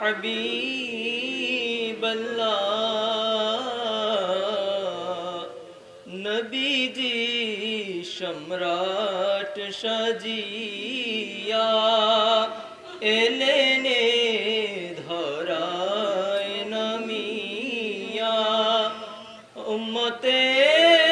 হাবিব নবীজি সম্রাট সাজিয়া এলেনে ধরায় নামিয়া। উম্মতের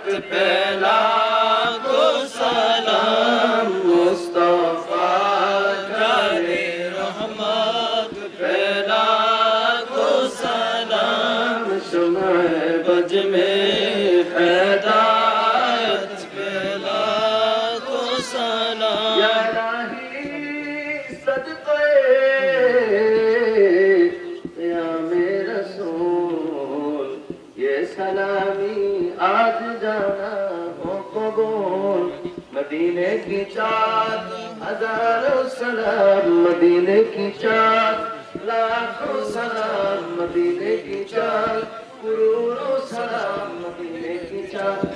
حضرت پہلا کو سلام مصطفیٰ جارے رحمت پہلا کو سلام شمع بج میں এ সালামি আজ জানা ও কবুল। মদিনে কি চাঁদ? হাজারো সালাম মদিনে কি চাঁদ? লাখো সালাম মদিনে কি চাঁদ? করোড়ো সালাম মদিনে কি চাঁদ?